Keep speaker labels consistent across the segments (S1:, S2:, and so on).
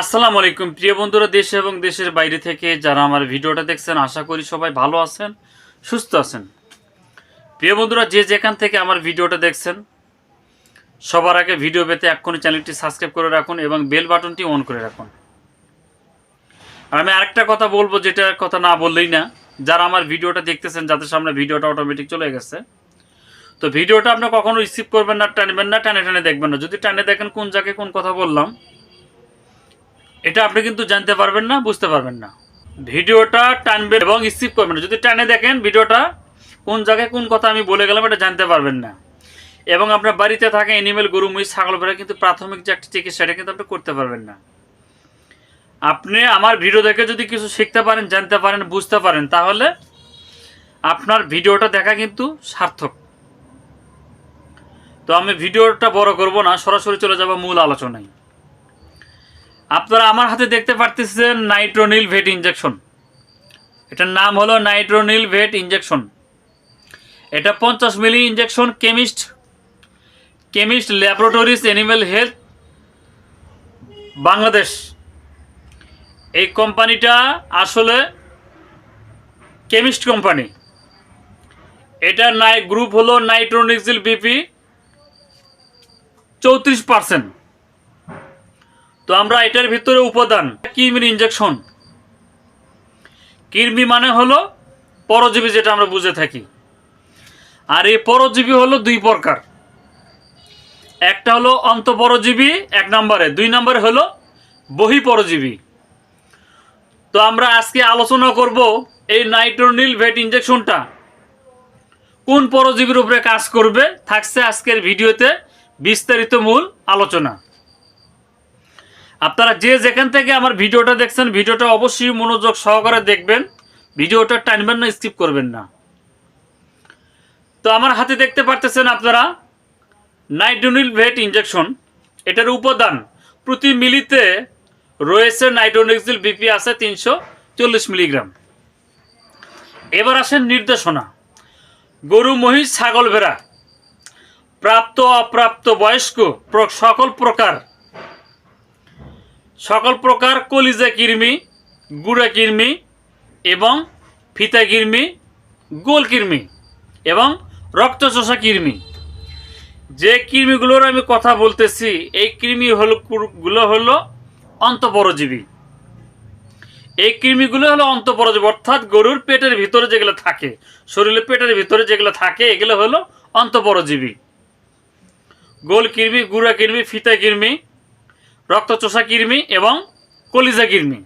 S1: আসসালামু আলাইকুম। প্রিয় বন্ধুরা, দেশে এবং দেশের বাইরে থেকে যারা আমার ভিডিওটা দেখছেন, আশা করি সবাই ভালো আছেন, সুস্থ আছেন। প্রিয় বন্ধুরা, যে যেখান থেকে আমার ভিডিওটা দেখছেন, সবার আগে ভিডিও পেতে এক্ষুনি চ্যানেলটি সাবস্ক্রাইব করে রাখুন এবং বেল বাটনটি অন করে রাখুন। আর আমি আরেকটা কথা বলব যেটার কথা না বললেই না, যারা আমার ভিডিওটা দেখতেছেন, যাদের সামনে ভিডিওটা অটোমেটিক চলে গেছে, তো ভিডিওটা আপনি কখনো রিসিভ করবেন না, টানবেন না, টানে টানে দেখবেন না। যদি টানে দেখেন কোন জায়গায় কোন কথা বললাম এটা আপনি কিন্তু জানতে পারবেন না, বুঝতে পারবেন না। ভিডিওটা টানবেন এবং স্কিপ করবেন না। যদি টানে দেখেন ভিডিওটা, কোন জায়গায় কোন কথা আমি বলে গেলাম এটা জানতে পারবেন না। এবং আপনার বাড়িতে থাকা এনিমেল গরু মুই ছাগল, ভেড়া কিন্তু প্রাথমিক যে একটা চিকিৎসা কিন্তু আপনি করতে পারবেন না। আপনি আমার ভিডিও দেখে যদি কিছু শিখতে পারেন, জানতে পারেন, বুঝতে পারেন, তাহলে আপনার ভিডিওটা দেখা কিন্তু সার্থক। তো আমি ভিডিওটা বড় করব না, সরাসরি চলে যাব মূল আলোচনায়। আপনারা আমার হাতে দেখতে পারতেছেন নাইট্রোনিল ভেট ইঞ্জেকশন এটার নাম হলো নাইট্রোনিল ভেট ইঞ্জেকশন এটা পঞ্চাশ milli injection chemist chemist laboratories animal health Bangladesh. এই কোম্পানিটা আসলে কেমিস্ট কোম্পানি। এটা নাই, গ্রুপ হলো নাইট্রোনিক্সিল বিপি চৌত্রিশ পার্সেন্ট। তো আমরা এটার ভিতরে উপাদান কৃমির ইঞ্জেকশন কৃমি মানে হলো পরজীবী যেটা আমরা বুঝে থাকি। আর এই পরজীবী হলো দুই প্রকার। একটা হলো অন্তঃপরজীবী, এক নম্বরে। দুই নম্বরে হলো বহি পরজীবী তো আমরা আজকে আলোচনা করব এই নাইট্রোনিল ভেট ইঞ্জেকশনটা কোন পরজীবীর উপরে কাজ করবে, থাকছে আজকের ভিডিওতে বিস্তারিত মূল আলোচনা। আপনারা যে যেখান থেকে আমার ভিডিওটা দেখছেন, ভিডিওটা অবশ্যই মনোযোগ সহকারে দেখবেন। ভিডিওটা টানবেন না, স্কিপ করবেন না। তো আমার হাতে দেখতে পারতেছেন আপনারা নাইট্রোনিল ভেট ইঞ্জেকশন এটার উপাদান প্রতি মিলিতে রয়েছে নাইট্রোনিক্সিল বিপি আছে তিনশো চল্লিশ মিলিগ্রাম। এবার আসেন নির্দেশনা। গরু, মহিষ, ছাগল, ভেড়া। প্রাপ্ত, অপ্রাপ্ত, বয়স্ক সকল প্রকার সকল প্রকার কলিজা কৃমি, গুড়া কৃমি এবং ফিতা কৃমি, গোল কৃমি এবং রক্তচোষা কৃমি। যে কৃমিগুলোর আমি কথা বলতেছি, এই কৃমি হলো গুলো হলো অন্তঃপরজীবী। এই কৃমিগুলো হলো অন্তপরজীবী, অর্থাৎ গরুর পেটের ভিতরে যেগুলো থাকে, শরীরের পেটের ভিতরে যেগুলো থাকে, এগুলো হলো অন্তপরজীবী। গোল কৃমি, গুঁড়া কৃমি, ফিতা কৃমি রক্তচোষা কৃমি এবং কলিজা কৃমি।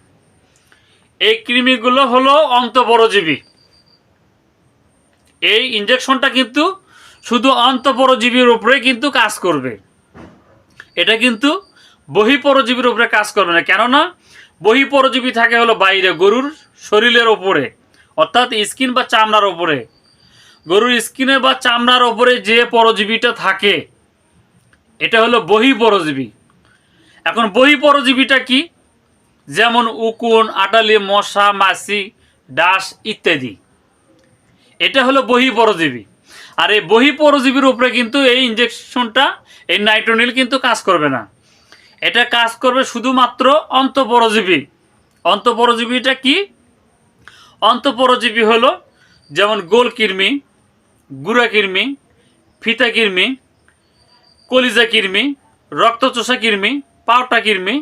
S1: এই কৃমিগুলো হলো অন্তঃপরজীবী। এই ইঞ্জেকশনটা কিন্তু শুধু অন্তঃপরজীবীর উপরে কিন্তু কাজ করবে। এটা কিন্তু বহিপরজীবীর উপরে কাজ করবে না। কেননা বহিপরজীবী থাকে হলো বাইরে, গরুর শরীরের ওপরে অর্থাৎ স্কিন বা চামড়ার ওপরে গরুর স্কিনে বা চামড়ার ওপরে যে পরজীবীটা থাকে, এটা হলো বহিপরজীবী। এখন বহিপরজীবীটা কি? যেমন উকুন, আটালি, মশা, মাছি ডাস ইত্যাদি। এটা হলো বহিপরজীবী আর এই বহিপরজীবীর উপরে কিন্তু এই ইঞ্জেকশনটা এই নাইট্রোনিল কিন্তু কাজ করবে না। এটা কাজ করবে শুধুমাত্র অন্তঃপরজীবী। অন্তপরজীবীটা কি? অন্তঃপরজীবী হলো যেমন গোল কৃমি, গুড়া কৃমি, ফিতা কৃমি, কলিজা কৃমি, রক্তচোষা কৃমি পাউটা কৃমি।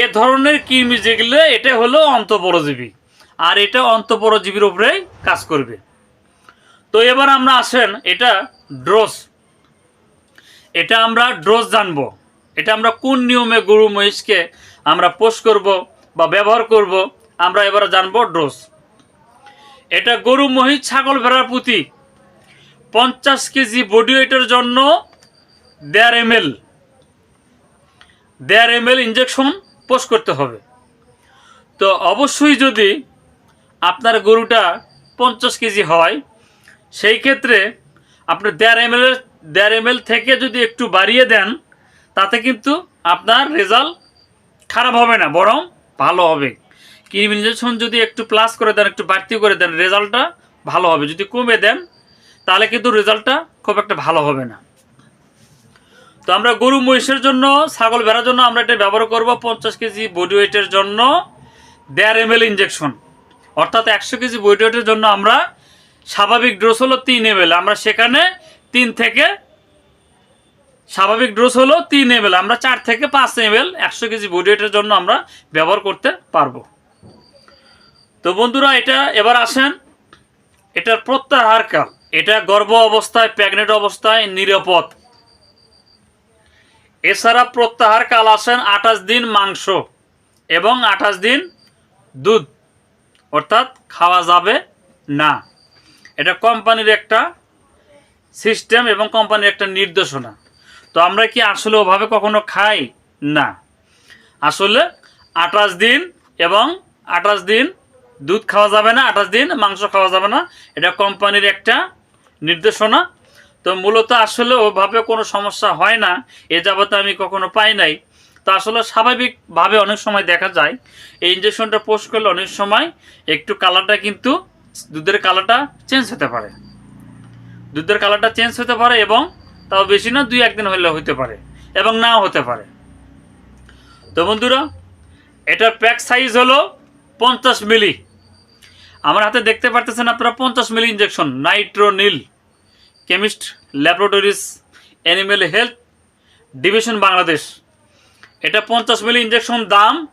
S1: এ ধরনের কৃমি যেগুলো, এটা হলো অন্তঃপরজীবী। আর এটা অন্তঃপরজীবীর উপরেই কাজ করবে। তো এবার আমরা আসেন, এটা ড্রোস এটা আমরা ড্রোজ জানব। এটা আমরা কোন নিয়মে গরু মহিষকে আমরা পোষ করব বা ব্যবহার করব, আমরা এবার জানব ড্রোজ। এটা গরু, মহিষ, ছাগল, ভেড়ার প্রতি পঞ্চাশ কেজি বডি ওয়েটের জন্য দেড় এম দেড় এম এল ইঞ্জেকশন পোষ করতে হবে। তো অবশ্যই যদি আপনার গরুটা পঞ্চাশ কেজি হয়, সেই ক্ষেত্রে আপনি দেড় এম এল দেড় এম থেকে যদি একটু বাড়িয়ে দেন, তাতে কিন্তু আপনার রেজাল্ট খারাপ হবে না, বরং ভালো হবে। ক্রিম ইঞ্জেকশন যদি একটু প্লাস করে দেন, একটু বাড়তি করে দেন রেজাল্টটা ভালো হবে। যদি কমে দেন, তাহলে কিন্তু রেজাল্টটা খুব একটা ভালো হবে না। তো আমরা গরু মহিষের জন্য, ছাগল ভেড়ার জন্য আমরা এটা ব্যবহার করব পঞ্চাশ কেজি বডি ওয়েটের জন্য দেড় এম ইঞ্জেকশন অর্থাৎ একশো কেজি বডি ওয়েটের জন্য আমরা স্বাভাবিক ডোজ হলো তিন এম আমরা সেখানে তিন থেকে স্বাভাবিক ডোজ হলো তিন এম আমরা চার থেকে পাঁচ এম এল একশো কেজি বডি ওয়েটের জন্য আমরা ব্যবহার করতে পারব। তো বন্ধুরা, এটা এবার আসেন, এটার প্রত্যাহার কাল। এটা গর্ভ অবস্থায় প্রেগনেন্ট অবস্থায়, নিরাপদ। এছাড়া প্রত্যাহার কাল আসেন আঠাশ দিন মাংস এবং আঠাশ দিন দুধ। অর্থাৎ খাওয়া যাবে না। এটা কোম্পানির একটা সিস্টেম এবং কোম্পানির একটা নির্দেশনা। তো আমরা কি আসলে ওভাবে কখনো খাই? না। আসলে আঠাশ দিন এবং আঠাশ দিন দুধ খাওয়া যাবে না, আঠাশ দিন মাংস খাওয়া যাবে না। এটা কোম্পানির একটা নির্দেশনা। তো মূলত আসলে ওভাবে কোনো সমস্যা হয় না। এ যাবতে আমি কখনো পাই নাই। তো আসলে স্বাভাবিকভাবে অনেক সময় দেখা যায়, এই ইঞ্জেকশনটা পোস্ট করলে অনেক সময় একটু কালারটা কিন্তু দুধের কালারটা চেঞ্জ হতে পারে। দুধের কালারটা চেঞ্জ হতে পারে এবং তাও বেশি না, দুই, একদিন হলে হতে পারে এবং নাও হতে পারে। তো বন্ধুরা, এটার প্যাক সাইজ হলো পঞ্চাশ মিলি আমার হাতে দেখতে পারতেছেন আপনারা পঞ্চাশ milli injection Nitronil chemist, laboratories animal health, division Bangladesh. এটা পঞ্চাশ মিলি ইঞ্জেকশন দাম।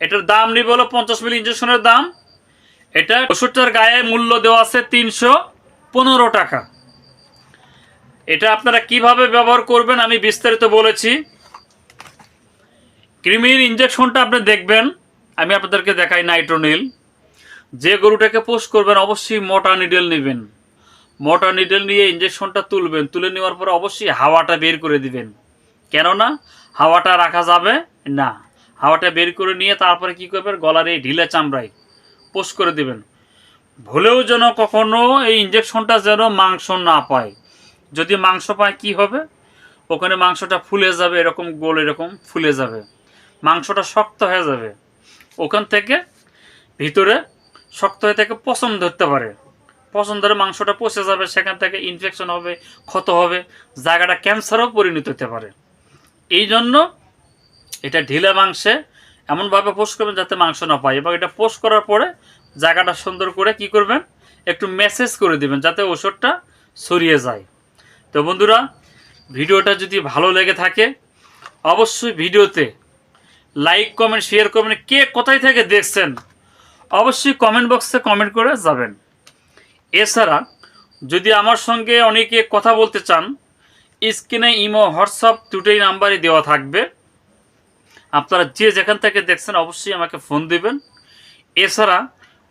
S1: এটার দাম নিবে হলো পঞ্চাশ মিলি ইঞ্জেকশনের দাম। এটা ওষুধটার গায়ে মূল্য দেওয়া আছে তিনশো পনেরো টাকা। এটা আপনারা কীভাবে ব্যবহার করবেন আমি বিস্তারিত বলেছি। ক্রিমির ইঞ্জেকশনটা আপনি দেখবেন। আমি আপনাদেরকে দেখাই নাইট্রোনিল। যে গরুটাকে পোস্ট করবেন অবশ্যই মোটা নিডেল নেবেন। মোটা নিডেল নিয়ে ইঞ্জেকশনটা তুলবেন। তুলে নেওয়ার পরে অবশ্যই হাওয়াটা বের করে দিবেন। কেননা হাওয়াটা রাখা যাবে না। হাওয়াটা বের করে নিয়ে তারপরে কি করবেন? গলার এই ঢিলা চামড়ায় পোস্ট করে দিবেন। ভুলেও যেন কখনো এই ইঞ্জেকশনটা যেন মাংস না পায়। যদি মাংস পায় কি হবে? ওখানে মাংসটা ফুলে যাবে, এরকম গোল এরকম ফুলে যাবে। মাংসটা শক্ত হয়ে যাবে। ওখান থেকে ভিতরে শক্ত হয়ে থেকে পছন্দ ধরতে পারে। পছন্দ ধরে মাংসটা পচে যাবে, সেখান থেকে ইনফেকশন হবে, ক্ষত হবে, জায়গাটা ক্যান্সারও পরিণত হতে পারে। এই জন্য এটা ঢিলা মাংসে এমনভাবে পোস্ট করবেন যাতে মাংস না পায় এবং এটা পোস্ট করার পরে জায়গাটা সুন্দর করে কি করবেন, একটু মেসেজ করে দিবেন যাতে ওষুধটা ছড়িয়ে যায়। তো বন্ধুরা, ভিডিওটা যদি ভালো লেগে থাকে, অবশ্যই ভিডিওতে লাইক কমেন্ট শেয়ার করবেন। কে কোথায় থেকে দেখছেন, অবশ্যই কমেন্ট বক্সে কমেন্ট করে যাবেন। এছাড়া যদি আমার সঙ্গে অনেকে কথা বলতে চান, স্ক্রিনে ইমো, হোয়াটসঅ্যাপ দুটোই নাম্বারই দেওয়া থাকবে। আপনারা যে যেখান থেকে দেখছেন অবশ্যই আমাকে ফোন দিবেন। এছাড়া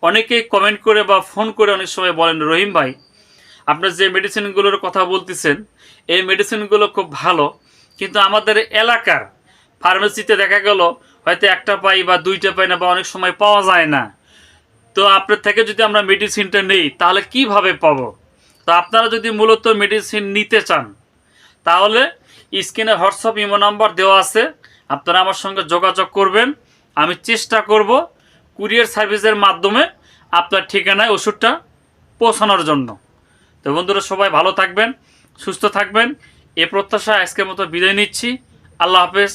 S1: অনেকেই কমেন্ট করে বা ফোন করে অনেক সময় বলেন, রহিম ভাই, আপনার যে মেডিসিনগুলোর কথা বলতেছেন, এই মেডিসিনগুলো খুব ভালো, কিন্তু আমাদের এলাকার ফার্মেসিতে দেখা গেল, হয়তো একটা পাই বা দুইটা পাই না বা অনেক সময় পাওয়া যায় না। তো আপনার থেকে যদি আমরা মেডিসিনটা নেই, তাহলে কীভাবে পাবো? তো আপনারা যদি মূলত মেডিসিন নিতে চান, তাহলে স্ক্রিনে হোয়াটসঅ্যাপ, ইমো নাম্বার দেওয়া আছে। আপনারা আমার সঙ্গে যোগাযোগ করবেন। আমি চেষ্টা করব কুরিয়ার সার্ভিসের মাধ্যমে আপনার ঠিকানায় ওষুধটা পৌঁছানোর জন্য। তো বন্ধুরা, সবাই ভালো থাকবেন, সুস্থ থাকবেন। এ প্রত্যাশা আজকের মতো বিদায় নিচ্ছি। আল্লাহ হাফেজ।